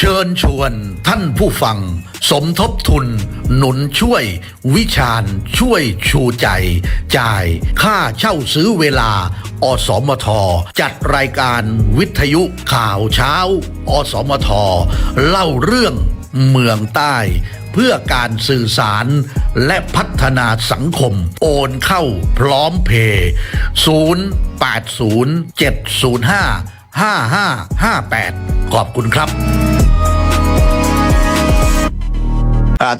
เชิญชวนท่านผู้ฟัง สมทบทุน หนุนช่วย วิชาญช่วยชูใจ จ่ายค่าเช่าซื้อเวลา อสมท จัดรายการวิทยุข่าวเช้า อสมท เล่าเรื่องเมืองใต้ เพื่อการสื่อสารและพัฒนาสังคม โอนเข้าพร้อมเพย์080 705 5558 ขอบคุณครับ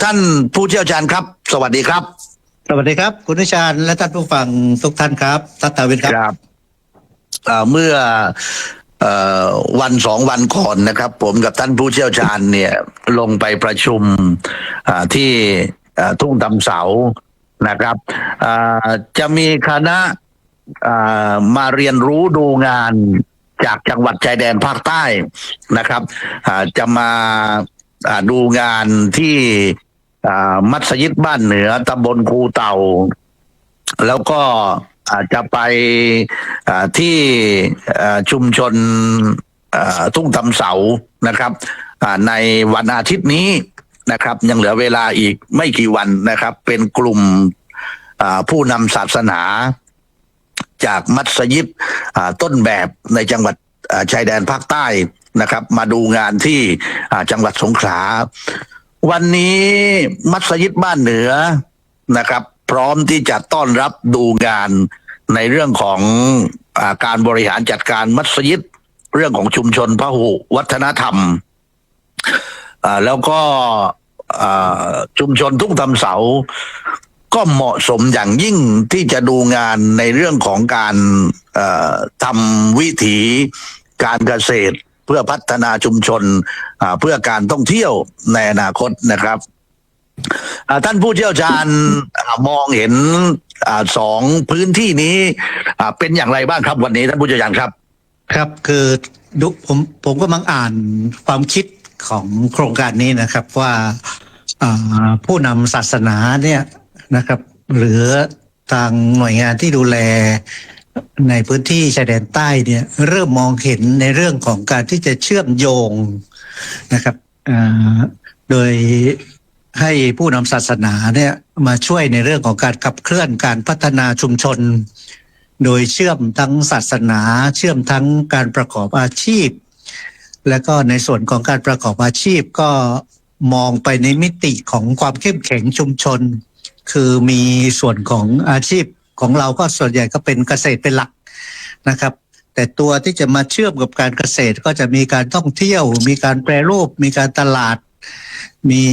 ท่านผู้เชี่ยวชาญครับ สวัสดีครับ สวัสดีครับ คุณวิชาญและท่านผู้ฟังทุกท่านครับทัตตาวินครับอ่าเมื่อเอ่อวันสองวันก่อนนะครับ ผมกับท่านผู้เชี่ยวชาญเนี่ยลงไปประชุมอ่าที่อ่าทุ่งตำเสานะครับอ่าจะมีคณะอ่ามาเรียนรู้ดูงานจากจังหวัดชายแดนภาคใต้นะครับอ่าจะมาอ่า ดูงานที่มัสยิดบ้านเหนือตำบลคูเต่า แล้วก็อาจจะไปที่ชุมชนทุ่งตำเสานะครับในวันอาทิตย์นี้นะครับ ยังเหลือเวลาอีกไม่กี่วันนะครับ เป็นกลุ่มผู้นำศาสนา จากมัสยิดต้นแบบในจังหวัดชายแดนภาคใต้ นะครับ มาดูงานที่จังหวัดสงขลา วันนี้มัสยิดบ้านเหนือนะครับ พร้อมที่จะต้อนรับดูงานในเรื่องของอการบริหารจัดการมัสยิด เรื่องของชุมชนพหุวัฒนธรรม แล้วก็ชุมชนทุ่งทำเสา ก็เหมาะสมอย่างยิ่งที่จะดูงานในเรื่องของการทำวิถีการเกษตร เพื่อพัฒนาชุมชนเพื่อการท่องเที่ยวในอนาคตนะครับท่านผู้เชี่ยวชาญมองเห็นอสองพื้นที่นี้เป็นอย่างไรบ้างครับวันนี้ท่านผู้เชี่ยวชาญครับ ครับคือดูผมผมก็มังอ่านความคิดของโครงการนี้นะครับว่าผู้นำศาสนาเนี่ยนะครับ หรือทางหน่วยงานที่ดูแล ในพื้นที่ชายแดนใต้เนี่ยเริ่มมองเห็นในเรื่องของการที่จะเชื่อมโยงนะครับโดยให้ผู้นำศาสนาเนี่ยมาช่วยในเรื่องของการขับเคลื่อนการพัฒนาชุมชน โดยเชื่อมทั้งศาสนาเชื่อมทั้งการประกอบอาชีพ และก็ในส่วนของการประกอบอาชีพก็มองไปในมิติของความเข้มแข็งชุมชน คือมีส่วนของอาชีพ ของเราก็ส่วนใหญ่ก็เป็นเกษตรเป็นหลักนะครับ แต่ตัวที่จะมาเชื่อมกับการเกษตรก็จะมีการท่องเที่ยว มีการแปรรูป มีการตลาด มี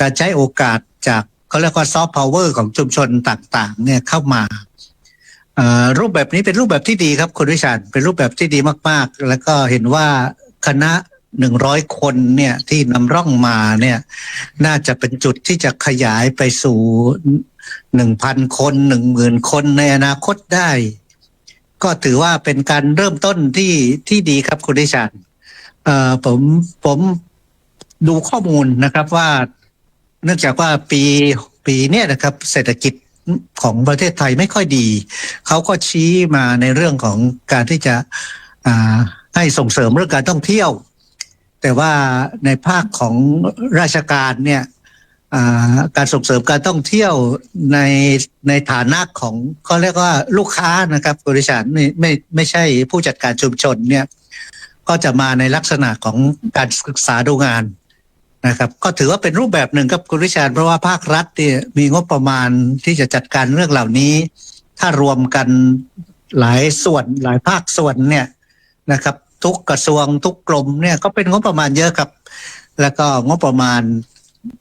การใช้โอกาสจากเขาเรียกว่าซอฟต์พาวเวอร์ของชุมชนต่างๆเนี่ยเข้ามารูปแบบนี้เป็นรูปแบบที่ดีครับคุณวิชาญเป็นรูปแบบที่ดีมาก ๆ แล้วก็เห็นว่าคณะหนึ่งร้อยคนเนี่ยที่นำร่องมาเนี่ยน่าจะเป็นจุดที่จะขยายไปสู่ หนึ่งพันคนหนึ่งหมื่นคนในอนาคตได้ ก็ถือว่าเป็นการเริ่มต้นที่ที่ดีครับคุณวิชาญเอ่อผมผมดูข้อมูลนะครับว่า เนื่องจากว่าปีปีเนี้ยนะครับ เศรษฐกิจของประเทศไทยไม่ค่อยดี เขาก็ชี้มาในเรื่องของการที่จะอ่าให้ส่งเสริมเรื่องการท่องเที่ยว แต่ว่าในภาคของราชการเนี่ย การส่งเสริมการท่องเที่ยวในในฐานะของเขาเรียกว่าลูกค้านะครับบริษัทไม่ไม่ไม่ใช่ผู้จัดการชุมชนเนี่ยก็จะมาในลักษณะของการศึกษาดูงานนะครับ ก็ถือว่าเป็นรูปแบบหนึ่งครับคุณวิชาญเพราะว่าภาครัฐเนี่ยมีงบประมาณที่จะจัดการเรื่องเหล่านี้ ถ้ารวมกันหลายส่วนหลายภาคส่วนเนี่ยนะครับ ทุกกระทรวงทุกกรมเนี่ยก็เป็นงบประมาณเยอะครับ แล้วก็งบประมาณ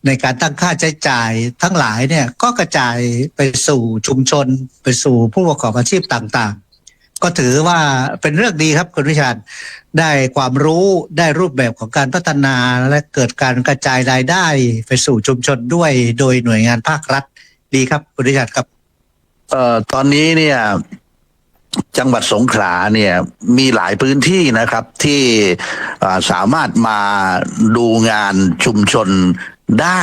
ในการตั้งค่าใช้จ่ายทั้งหลายเนี่ยก็กระจายไปสู่ชุมชน ไปสู่ผู้ประกอบอาชีพต่างๆ ก็ถือว่าเป็นเรื่องดีครับคุณวิชาญได้ความรู้ได้รูปแบบของการพัฒนาและเกิดการกระจายรายได้ไปสู่ชุมชนด้วยโดยหน่วยงานภาครัฐดีครับคุณวิชาญครับเอ่อตอนนี้เนี่ยจังหวัดสงขลาเนี่ยมีหลายพื้นที่นะครับที่สามารถมาดูงานชุมชน ได้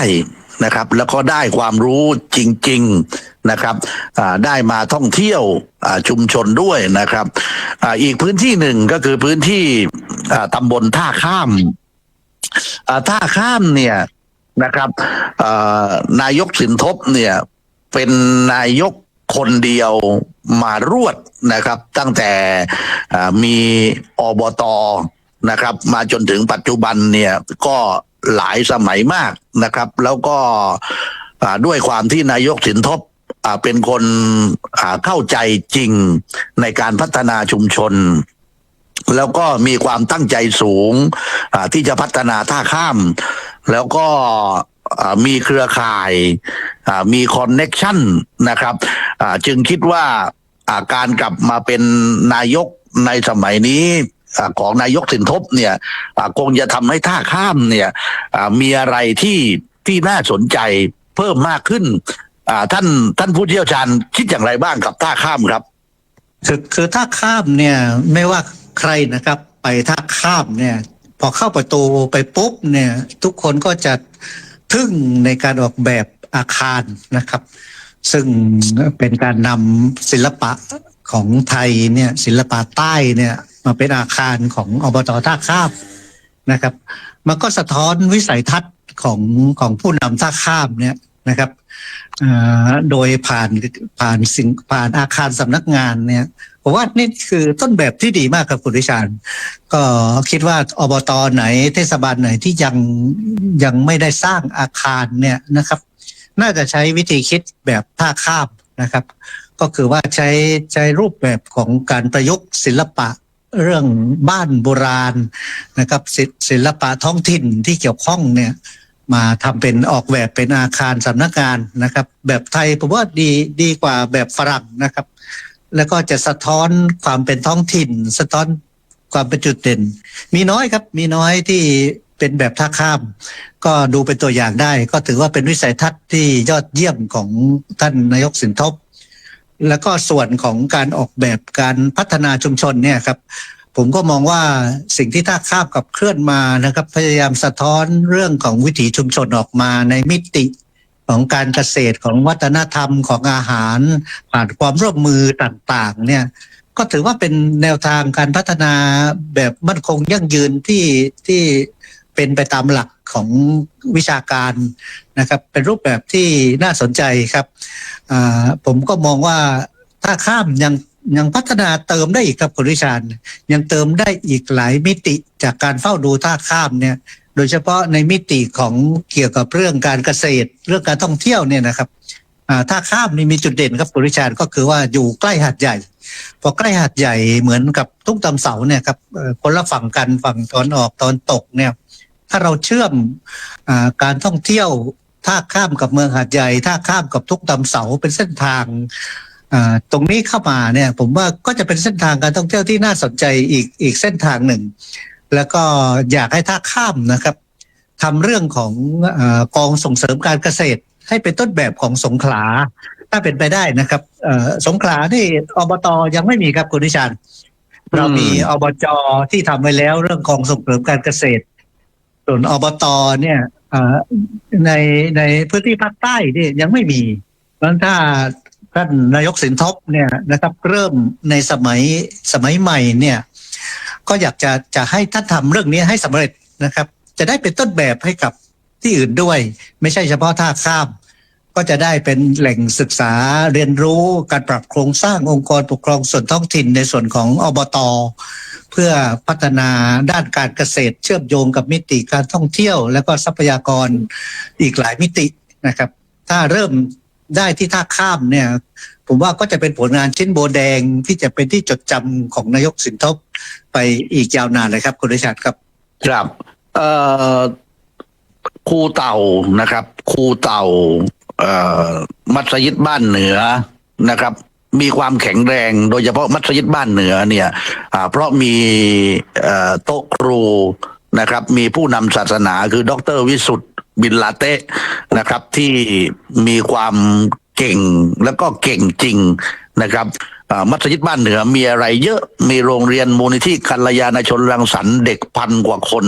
นะครับ แล้วก็ได้ความรู้จริง ๆนะครับได้มาท่องเที่ยวชุมชนด้วยนะครับออีกพื้นที่หนึ่งก็คือพื้นที่ตำบลท่าข้ามท่าข้ามเนี่ยนะครับนายกสินทบเนี่ยเป็นนายกคนเดียวมารวดนะครับ ตั้งแต่มีอบต นะครับ มาจนถึงปัจจุบันเนี่ยก็หลายสมัยมากนะครับ แล้วก็ด้วยความที่นายกสินทบเป็นคนเข้าใจจริงในการพัฒนาชุมชน แล้วก็มีความตั้งใจสูงที่จะพัฒนาท่าข้าม แล้วก็มีเครือข่ายมีคอนเน็ชันนะครับจึงคิดว่าการกลับมาเป็นนายกในสมัยนี้ ของนายกสินทบเนี่ยคงจะทำให้ท่าข้ามเนี่ยมีอะไรที่ที่น่าสนใจเพิ่มมากขึ้นท่านท่านผู้เชี่ยวชาญคิดอย่างไรบ้างกับท่าข้ามครับ คือคือถ้าข้ามเนี่ยไม่ว่าใครนะครับ ไปถ้าข้ามเนี่ย พอเข้าประตูไปปุ๊บเนี่ย ทุกคนก็จะทึ่งในการออกแบบอาคารนะครับ ซึ่งเป็นการนำศิลปะ ของไทยเนี่ยศิลปะใต้เนี่ยมาเป็นอาคารของอบตท่าข้ามนะครับ มันก็สะท้อนวิสัยทัศน์ของของผู้นำท่าข้ามเนี่ยนะครับอ่าโดยผ่านผ่านสิ่งผ่านอาคารสำนักงานเนี่ยผมว่านี่คือต้นแบบที่ดีมากครับคุณวิชาญก็คิดว่าอบตไหนเทศบาลไหนที่ยังยังไม่ได้สร้างอาคารเนี่ยนะครับ น่าจะใช้วิธีคิดแบบท่าข้ามนะครับ ก็คือว่าใช้ใช้รูปแบบของการประยุกต์ศิลปะเรื่องบ้านโบราณนะครับศศิลปะท้องถิ่นที่เกี่ยวข้องเนี่ยมาทำเป็นออกแบบเป็นอาคารสำนักงานนะครับ แบบไทยผมว่าดีดีกว่าแบบฝรั่งนะครับ แล้วก็จะสะท้อนความเป็นท้องถิ่น สะท้อนความเป็นจุดเด่น มีน้อยครับมีน้อยที่เป็นแบบท่าข้าม ก็ดูเป็นตัวอย่างได้ ก็ถือว่าเป็นวิสัยทัศน์ที่ยอดเยี่ยมของท่านนายกสินทบ แล้วก็ส่วนของการออกแบบการพัฒนาชุมชนเนี่ยครับผมก็มองว่าสิ่งที่ท่าข้ามกับเคลื่อนมานะครับ พยายามสะท้อนเรื่องของวิถีชุมชนออกมาในมิติของการเกษตรของวัฒนธรรมของอาหาร ผ่านความร่วมมือต่างๆ เนี่ยก็ถือว่าเป็นแนวทางการพัฒนาแบบมั่นคงยั่งยืนที่ที่ เป็นไปตามหลักของวิชาการนะครับ เป็นรูปแบบที่น่าสนใจครับผมก็มองว่าถ้าข้ามยังยังพัฒนาเติมได้อีกครับคุณวิชาญยังเติมได้อีกหลายมิติจากการเฝ้าดูท่าข้ามเนี่ย โดยเฉพาะในมิติของเกี่ยวกับเรื่องการเกษตร เรื่องการท่องเที่ยวเนี่ยนะครับท่าข้ามนี่มีจุดเด่นครับคุณวิชาญก็คือว่าอยู่ใกล้หาดใหญ่ พอใกล้หาดใหญ่เหมือนกับทุ่งตำเสาเนี่ยครับคนละฝั่งกันฝั่งตอนออกตอนตกเนี่ย ถ้าเราเชื่อมอาการท่องเที่ยวท่าข้ามกับเมืองหาดใหญ่ท่าข้ามกับทุ่งตำเสาเป็นเส้นทางอ่าตรงนี้เข้ามาเนี่ย ผมว่าก็จะเป็นเส้นทางการท่องเที่ยวที่น่าสนใจอีกอีกเส้นทางหนึ่ง แล้วก็อยากให้ท่าข้ามนะครับทำเรื่องของอากองส่งเสริมการเกษตร ให้เป็นต้นแบบของสงขลา ถ้าเป็นไปได้นะครับเอ่อสงขลาที่อบตยังไม่มีครับคุณนิชานเรามีอบจที่ทำไว้แล้วเรื่องของส่งเสริมการเกษตร ส่วนอบตเนี่ยอ่อในในพื้นที่ภาคใต้เนี่ยยังไม่มีเพราะถ้าท่านนายกสินทบเนี่ยนะครับ เริ่มในสมัยสมัยใหม่เนี่ย ก็อยากจะจะให้ท่านทำเรื่องนี้ให้สำเร็จนะครับ จะได้เป็นต้นแบบให้กับที่อื่นด้วย ไม่ใช่เฉพาะท่าข้าม ก็จะได้เป็นแหล่งศึกษาเรียนรู้การปรับโครงสร้างองค์กรปกครองส่วนท้องถิ่นในส่วนของอบต พื่อพัฒนาด้านการเกษตร เชื่อมโยงกับมิติการท่องเที่ยว และก็ทรัพยากรอีกหลายมิตินะครับ ถ้าเริ่มได้ที่ท่าข้ามเนี่ย ผมว่าก็จะเป็นผลงานชิ้นโบแดงที่จะเป็นที่จดจำของนายกสินทบไปอีกยาวนานเลยครับ คุณริชาร์ดครับ ครับเอ่อครูเต่านะครับครูเต่าเอ่อมัสยิดบ้านเหนือนะครับ มีความแข็งแรงโดยเฉพาะมัสยิดบ้านเหนือเนี่ยเพราะมีโต๊ะครูนะครับ มีผู้นำศาสนาคือดรวิสุทธ์บินลาเต้นะครับ ที่มีความเก่งแล้วก็เก่งจริงนะครับมัสยิดบ้านเหนือมีอะไรเยอะมีโรงเรียนมูลนิธิกัลยาณชนรังสรรค์เด็กพันกว่าคน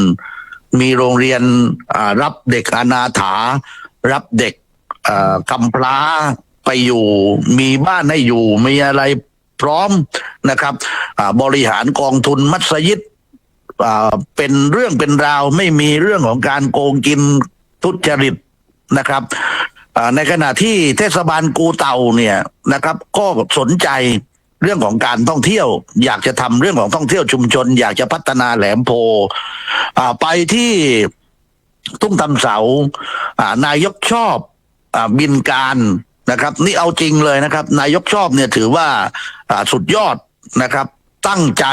มีโรงเรียนรับเด็กอนาถา รับเด็กกำพร้า ไปอยู่ มีบ้านให้อยู่ มีอะไรพร้อมนะครับบริหารกองทุนมัสยิดเป็นเรื่องเป็นราวไม่มีเรื่องของการโกงกินทุจริตนะครับในขณะที่เทศบาลกูเต่าเนี่ยนะครับ ก็สนใจเรื่องของการท่องเที่ยว อยากจะทำเรื่องของท่องเที่ยวชุมชน อยากจะพัฒนาแหลมโพไปที่ทุ่งตำเสานายกชอบอบินการ นะครับ นี่เอาจริงเลยนะครับ นายกชอบเนี่ยถือว่าสุดยอดนะครับ ตั้งใจ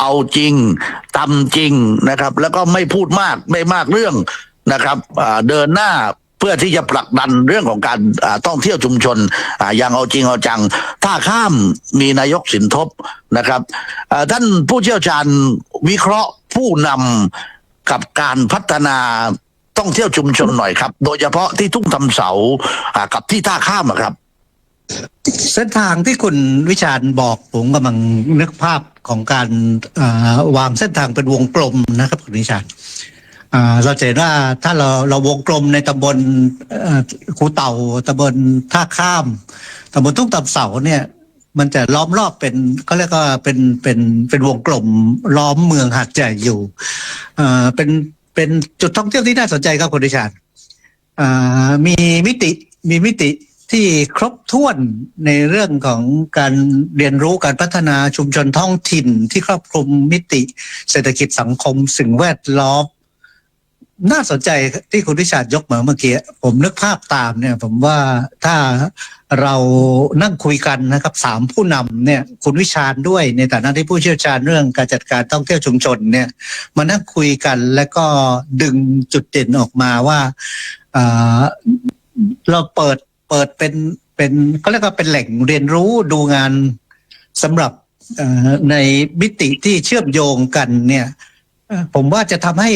เอาจริงทำจริงนะครับ แล้วก็ไม่พูดมากไม่มากเรื่องนะครับเดินหน้าเพื่อที่จะผลักดันเรื่องของการอ่าท่องเที่ยวชุมชนอย่างเอาจริงเอาจัง ถ้าข้ามมีนายกสินทบนะครับท่านผู้เชี่ยวชาญวิเคราะห์ผู้นำกับการพัฒนา ท่องเที่ยวชุมชนหน่อยครับ โดยเฉพาะที่ทุ่งทำเสาอ่ากับที่ท่าข้ามอะครับ เส้นทางที่คุณวิชาญบอกผมกำลังนึกภาพของการวางเส้นทางเป็นวงกลมนะครับคุณวิชาญเราจะเห็นว่าถ้าเราเราวงกลมในตำบลเอ่อคูเต่าตำบลท่าข้ามตำบลทุ่งตำเสาเนี่ยมันจะล้อมรอบเป็นเขาเรียกว่าเป็นเป็นเป็นวงกลมล้อมเมืองหาดใหญ่อยู่ เอ่อเป็น เป็นจุดท่องเที่ยวที่น่าสนใจครับคุณดิชานมีมิติมีมิติที่ครบถ้วนในเรื่องของการเรียนรู้การพัฒนาชุมชนท้องถิ่นที่ครอบคลุมมิติ เศรษฐกิจสังคมสิ่งแวดล้อม น่าสนใจที่คุณวิชาญยกมาเมื่อกี้ผมนึกภาพตามเนี่ย ผมว่าถ้าเรานั่งคุยกันนะครับสามผู้นำเนี่ย คุณวิชาญด้วยในฐานะที่ผู้เชี่ยวชาญเรื่องการจัดการท่องเที่ยวชุมชนเนี่ยมานั่งคุยกันแล้วก็ดึงจุดเด่นออกมาว่าเราเปิดเปิดเป็นเป็นเขาเรียกว่าเป็นแหล่งเรียนรู้ดูงานสำหรับในมิติที่เชื่อมโยงกันเนี่ยผมว่าจะทำให้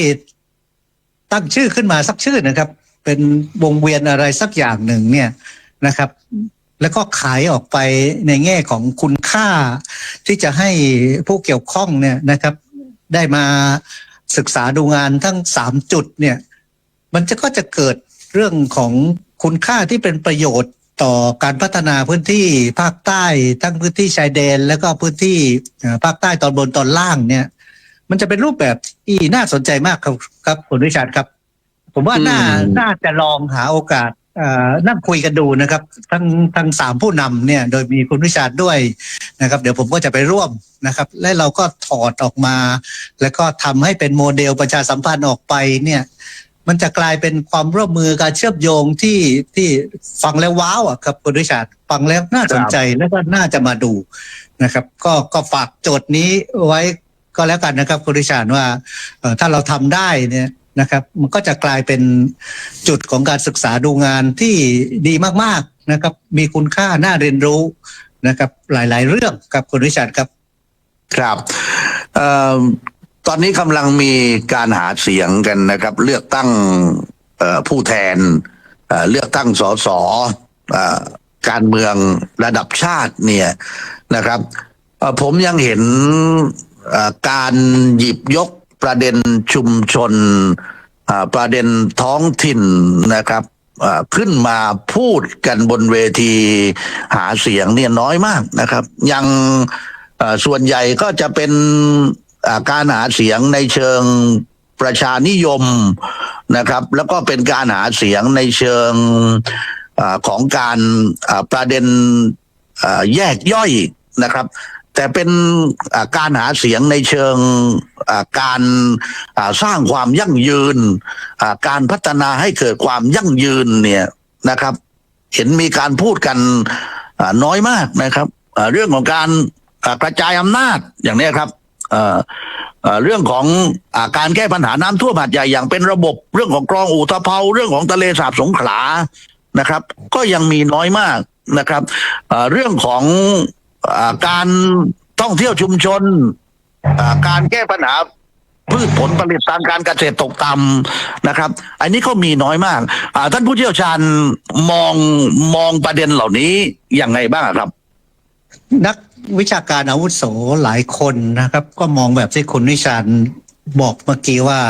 ตั้งชื่อขึ้นมาสักชื่อนะครับ เป็นวงเวียนอะไรสักอย่างหนึ่งเนี่ยนะครับ แล้วก็ขายออกไปในแง่ของคุณค่า ที่จะให้ผู้เกี่ยวข้องเนี่ยนะครับ ได้มาศึกษาดูงานทั้งสามจุดเนี่ย มันจะก็จะเกิดเรื่องของคุณค่าที่เป็นประโยชน์ต่อการพัฒนาพื้นที่ภาคใต้ทั้งพื้นที่ชายแดน แล้วก็พื้นที่ภาคใต้ตอนบนตอนล่างเนี่ย มันจะเป็นรูปแบบที่น่าสนใจมากครับครับคุณวิชาญครับ ผมว่าน่าอืมน่าจะลองหาโอกาสเอ่อนั่งคุยกันดูนะครับ ทั้งทั้งสามผู้นำเนี่ย โดยมีคุณวิชาญด้วยนะครับ เดี๋ยวผมก็จะไปร่วมนะครับ และเราก็ถอดออกมา แล้วก็ทำให้เป็นโมเดลประชาสัมพันธ์ออกไปเนี่ยมันจะกลายเป็นความร่วมมือการเชื่อมโยงที่ที่ฟังแล้วว้าวอะครับคุณวิชาญฟังแล้วน่าสนใจแล้วก็น่าจะมาดูนะครับ ก็ก็ฝากโจทย์นี้ไว้ ก็แล้วกันนะครับคุณวิชาญว่าถ้าเราทำได้เนี่ยนะครับมันก็จะกลายเป็นจุดของการศึกษาดูงานที่ดีมากๆนะครับ มีคุณค่าน่าเรียนรู้นะครับ หลายๆ เรื่องครับคุณวิชาครับ ครับออตอนนี้กำลังมีการหาเสียงกันนะครับ เลือกตั้งผู้แทนเเลือกตั้งสสการเมืองระดับชาติเนี่ยนะครับผมยังเห็น การหยิบยกประเด็นชุมชนประเด็นท้องถิ่นนะครับขึ้นมาพูดกันบนเวทีหาเสียงเนี่ยน้อยมากนะครับ ยังส่วนใหญ่ก็จะเป็นการหาเสียงในเชิงประชานิยมนะครับ แล้วก็เป็นการหาเสียงในเชิงอของการประเด็นแยกย่อยนะครับ แต่เป็นการหาเสียงในเชิงการสร้างความยั่งยืน การพัฒนาให้เกิดความยั่งยืนเนี่ยนะครับ เห็นมีการพูดกันน้อยมากนะครับเรื่องของการกระจายอำนาจอย่างนี้ครับเรื่องของอการแก้ปัญหาน้ำท่วมหาดใหญ่อย่างเป็นระบบเรื่องของกรองอู่ตะเภาเรื่องของทะเลสาบสงขลานะครับ ก็ยังมีน้อยมากนะครับเรื่องของ การท่องเที่ยวชุมชนการแก้ปัญหาพืชผลผลิตทางการเกษตรตกต่ำนะครับ อันนี้ก็มีน้อยมากท่านผู้เชี่ยวชาญมองมองประเด็นเหล่านี้อย่างไงบ้างครับ นักวิชาการอาวุโสหลายคนนะครับ ก็มองแบบที่คุณวิชาญบอกเมื่อกี้ว่า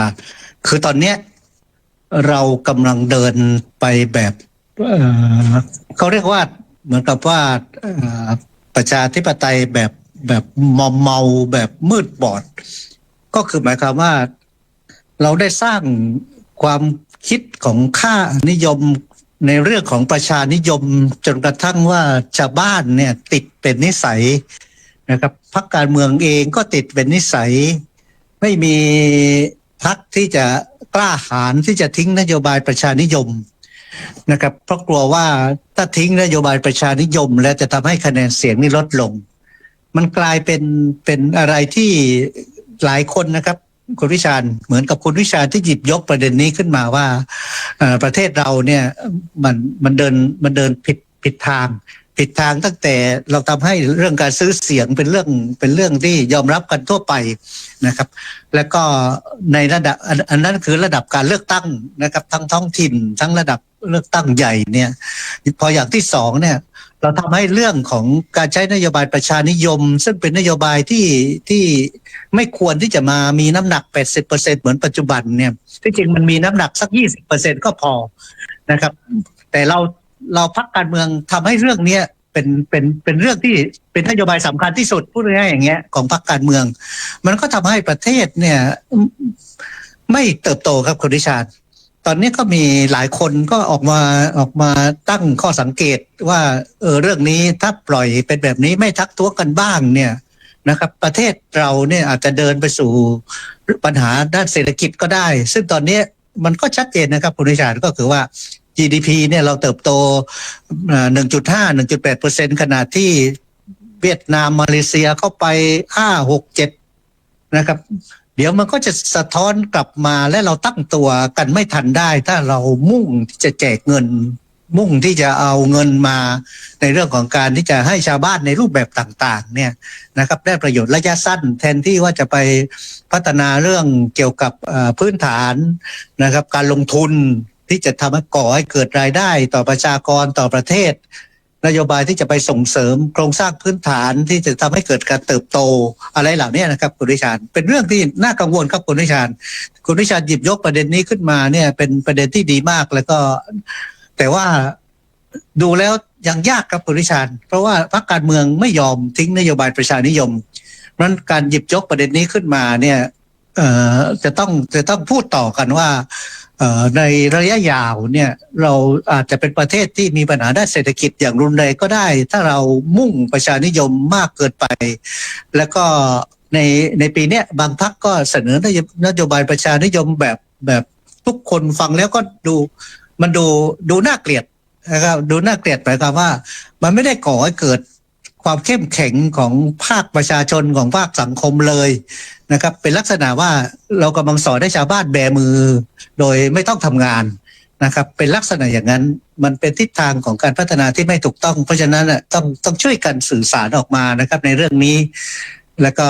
คือตอนเนี้ยเรากำลังเดินไปแบบเขาเรียกว่าเหมือนกับว่า ประชาธิปไตยแบบแบบมอมเมาแบบมืดบอด ก็คือหมายความว่า เราได้สร้างความคิดของค่านิยมในเรื่องของประชานิยมจนกระทั่งว่าชาวบ้านเนี่ยติดเป็นนิสัยนะครับพรรคการเมืองเองก็ติดเป็นนิสัย ไม่มีพรรคที่จะกล้าหาญที่จะทิ้งนโยบายประชานิยมนะครับเพราะกลัวว่า ถ้าทิ้งนโยบายประชานิยม แล้วจะทำให้คะแนนเสียงนี่ลดลง มันกลายเป็นเป็นอะไรที่หลายคนนะครับคุณวิชาญเหมือนกับคุณวิชาญที่หยิบยกประเด็นนี้ขึ้นมาว่าประเทศเราเนี่ยมันมันเดินมันเดินผิดผิดทาง ผิดทางตั้งแต่เราทำให้เรื่องการซื้อเสียงเป็นเรื่องเป็นเรื่องที่ยอมรับกันทั่วไปนะครับ แล้วก็ในระดับอันนั้นคือระดับการเลือกตั้งนะครับ ทั้งท้องถิ่น ทั้งระดับเลือกตั้งใหญ่เนี่ย พออย่างที่สองเนี่ย เราทำให้เรื่องของการใช้นโยบายประชานิยม ซึ่งเป็นนโยบายที่ที่ไม่ควรที่จะมามีน้ำหนัก 80%เหมือนปัจจุบันเนี่ยที่จริงมันมีน้ำหนักสัก 20%ก็พอนะครับ แต่เรา เราพักการเมืองทำให้เรื่องเนี้ยเป็นเป็นเป็นเรื่องที่เป็นนโยบายสำคัญที่สุดพูดง่ายๆอย่างเงี้ยของพรรคการเมือง มันก็ทำให้ประเทศเนี่ย ไม่เติบโตครับคุณดิชาญตอนนี้ก็มีหลายคนก็ออกมาออกมาตั้งข้อสังเกตว่าเออเรื่องนี้ถ้าปล่อยเป็นแบบนี้ไม่ทักท้วงกันบ้างเนี่ยนะครับ ประเทศเราเนี่ยอาจจะเดินไปสู่ปัญหาด้านเศรษฐกิจก็ได้ ซึ่งตอนนี้มันก็ชัดเจนนะครับคุณดิชาก็คือว่า GDP เนี่ยเราเติบโตเอ่อ1.5 1.8เปอร์เซ็นขณะที่เวียดนามมาเลเซียเข้าไป 5 6 7 นะครับ เดี๋ยวมันก็จะสะท้อนกลับมาและเราตั้งตัวกันไม่ทันได้ ถ้าเรามุ่งที่จะแจกเงิน มุ่งที่จะเอาเงินมาในเรื่องของการที่จะให้ชาวบ้านในรูปแบบต่างๆ เนี่ยนะครับ ได้ประโยชน์ระยะสั้น แทนที่ว่าจะไปพัฒนาเรื่องเกี่ยวกับพื้นฐานนะครับ การลงทุน ที่จะทำให้ก่อให้เกิดรายได้ต่อประชากรต่อประเทศ นโยบายที่จะไปส่งเสริมโครงสร้างพื้นฐานที่จะทำให้เกิดการเติบโตอะไรเหล่านี้นะครับ คุณวิชาญเป็นเรื่องที่น่ากังวลครับคุณวิชาญคุณวิชาญหยิบยกประเด็นนี้ขึ้นมาเนี่ย เป็นประเด็นที่ดีมากแล้วก็ แต่ว่าดูแล้วยังยากครับคุณวิชาญเพราะว่าพรรคการเมืองไม่ยอมทิ้งนโยบายประชานิยมเพราะนั้นการหยิบยกประเด็นนี้ขึ้นมาเนี่ยเออจะต้องจะต้องพูดต่อกันว่า ในระยะยาวเนี่ยเราอาจจะเป็นประเทศที่มีปัญหาด้านเศรษฐกิจอย่างรุนแรงก็ได้ ถ้าเรามุ่งประชานิยมมากเกินไป แล้วก็ในในปีเนี้ยบางพรรคก็เสนอนโยนโยบายประชานิยมแบบแบบทุกคนฟังแล้วก็ดูมันดูดูน่าเกลียดนะครับดูน่าเกลียดหมายความว่า มันไม่ได้ก่อให้เกิด ความเข้มแข็งของภาคประชาชนของภาคสังคมเลยนะครับ เป็นลักษณะว่าเรากำลังสอนให้ชาวบ้านแบมือ โดยไม่ต้องทำงานนะครับ เป็นลักษณะอย่างนั้นมันเป็นทิศทางของการพัฒนาที่ไม่ถูกต้อง เพราะฉะนั้นต้องต้องช่วยกันสื่อสารออกมานะครับ ในเรื่องนี้ แล้วก็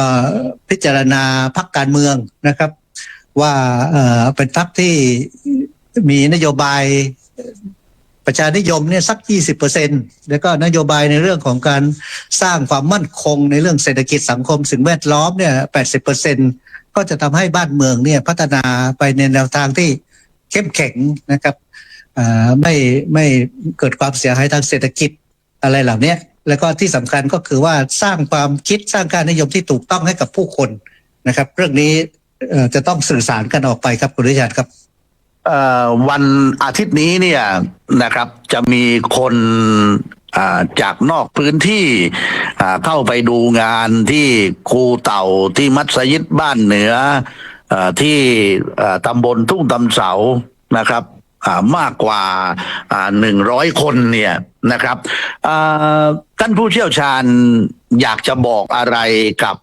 พิจารณาพักการเมืองนะครับ ว่าเอ่อเป็นพักที่มีนโยบาย ประชานิยมเนี่ยสัก 20เปอร์เซ็นแล้วก็นโยบายในเรื่องของการสร้างความมั่นคงในเรื่องเศรษฐกิจสังคมสิ่งแวดล้อมเนี่ย80เปอร์เซ็นก็จะทำให้บ้านเมืองเนี่ยพัฒนาไปในแนวทางที่เข้มแข็งนะครับอ่าไม่ไม่เกิดความเสียหายทางเศรษฐกิจอะไรเหล่านี้แล้วก็ที่สำคัญก็คือว่าสร้างความคิดสร้างการนิยมที่ถูกต้องให้กับผู้คนนะครับ เรื่องนี้เอ่อจะต้องสื่อสารกันออกไปครับคุณวิชาญครับ วันอาทิตย์นี้เนี่ยนะครับ จะมีคนจากนอกพื้นที่เข้าไปดูงานที่คูเต่าที่มัสยิดบ้านเหนืออที่ตำบลทุ่งตำเสานะครับมากกว่าหนึ่งร้อยคนเนี่ยนะครับท่านผู้เชี่ยวชาญอยากจะบอกอะไรกับ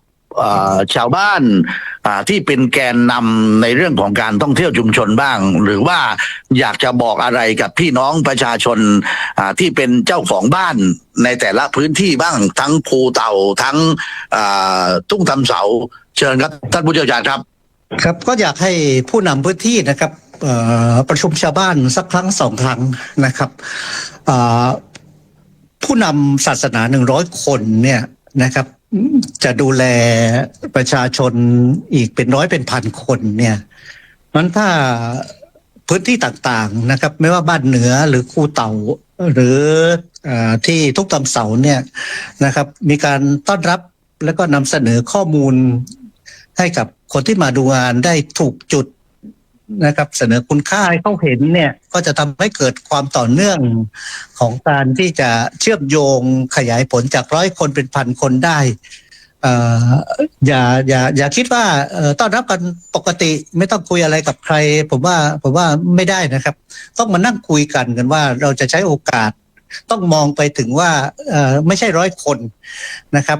ชาวบ้านที่เป็นแกนนำในเรื่องของการท่องเที่ยวชุมชนบ้าง หรือว่าอยากจะบอกอะไรกับพี่น้องประชาชนที่เป็นเจ้าของบ้านในแต่ละพื้นที่บ้างทั้งภูเต่าทั้งอ่าทุ่งทำเสาเชิญครับท่านผู้เชี่ยวชาญครับ ครับก็อยากให้ผู้นำพื้นที่นะครับประชุมชาวบ้านสักครั้งสองครั้งนะครับผู้นำศาสนาหนึ่งร้อยคนเนี่ยนะครับ จะดูแลประชาชนอีกเป็นร้อยเป็นพันคนเนี่ยมันถ้าพื้นที่ต่างๆนะครับ ไม่ว่าบ้านเหนือหรือคูเต่าหรือเออที่ทุกตำเสาเนี่ยนะครับ มีการต้อนรับแล้วก็นำเสนอข้อมูลให้กับคนที่มาดูงานได้ถูกจุด นะครับ เสนอคุณค่าให้เขาเห็นเนี่ยก็จะทำให้เกิดความต่อเนื่องของการที่จะเชื่อมโยงขยายผลจากร้อยคนเป็นพันคนได้ออย่าอย่าอย่าคิดว่าต้อนรับกันปกติไม่ต้องคุยอะไรกับใคร ผมว่าผมว่าไม่ได้นะครับ ต้องมานั่งคุยกันกันว่าเราจะใช้โอกาส ต้องมองไปถึงว่าไม่ใช่ร้อยคนนะครับ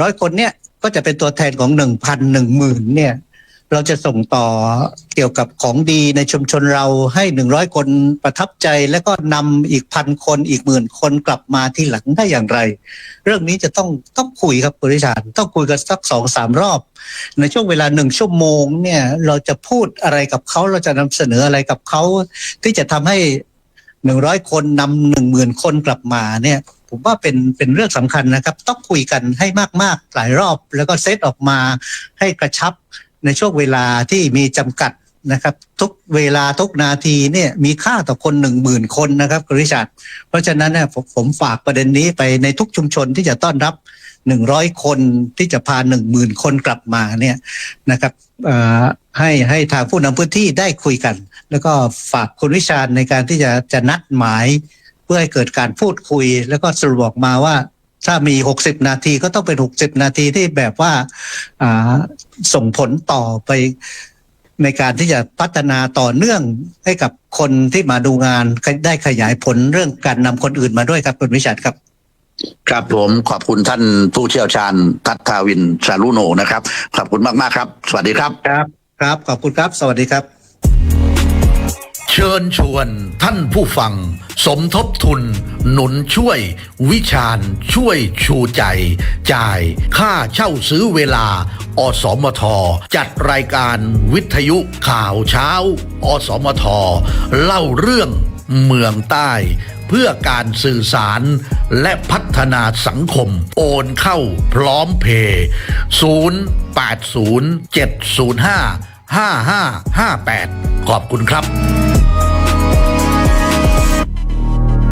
ร้อยคนเนี่ยก็จะเป็นตัวแทนของหนึ่งพันหนึ่งหมื่นเนี่ย เราจะส่งต่อเกี่ยวกับของดีในชุมชนเราให้หนึ่งร้อยคนประทับใจ แล้วก็นำอีกพันคนอีกหมื่นคนกลับมาที่หลังได้อย่างไร เรื่องนี้จะต้องต้องคุยครับบริษัทต้องคุยกันสักสองสามรอบ ในช่วงเวลาหนึ่งชั่วโมงเนี่ยเราจะพูดอะไรกับเขาเราจะนำเสนออะไรกับเขาที่จะทำให้หนึ่งร้อยคนนำหนึ่งหมื่นคนกลับมาเนี่ยผมว่าเป็นเป็นเรื่องสำคัญนะครับ ต้องคุยกันให้มาก ๆ หลายรอบ แล้วก็เซตออกมาให้กระชับ ในช่วงเวลาที่มีจำกัดนะครับ ทุกเวลาทุกนาทีเนี่ยมีค่าต่อคนหนึ่งหมื่นคนนะครับคุณริชาร์ดเพราะฉะนั้นเนี่ยผมฝากประเด็นนี้ไปในทุกชุมชนที่จะต้อนรับหนึ่งร้อยคนที่จะพาหนึ่งหมื่นคนกลับมาเนี่ยนะครับให้ให้ทางผู้นำพื้นที่ได้คุยกัน แล้วก็ฝากคุณวิชาญในการที่จะจะนัดหมาย เพื่อให้เกิดการพูดคุย แล้วก็สรุปออกมาว่า ถ้ามี 60 นาทีก็ต้องเป็น 60 นาทีที่แบบว่าอ่าส่งผลต่อไปในการที่จะพัฒนาต่อเนื่องให้กับคนที่มาดูงานได้ขยายผลเรื่องการนำคนอื่นมาด้วยครับคุณวิชัดครับ ครับผมขอบคุณท่านผู้เชี่ยวชาญทัตทาวินสารุโนนะครับ ขอบคุณมาก ๆ ครับ สวัสดีครับ ครับ ครับ ขอบคุณครับ สวัสดีครับเชิญชวนท่านผู้ฟัง สมทบทุน หนุนช่วย วิชาญช่วยชูใจ จ่ายค่าเช่าซื้อเวลา อสมท จัดรายการวิทยุข่าวเช้า อสมท เล่าเรื่องเมืองใต้ เพื่อการสื่อสารและพัฒนาสังคม โอนเข้าพร้อมเพย์080 705 5558 ขอบคุณครับ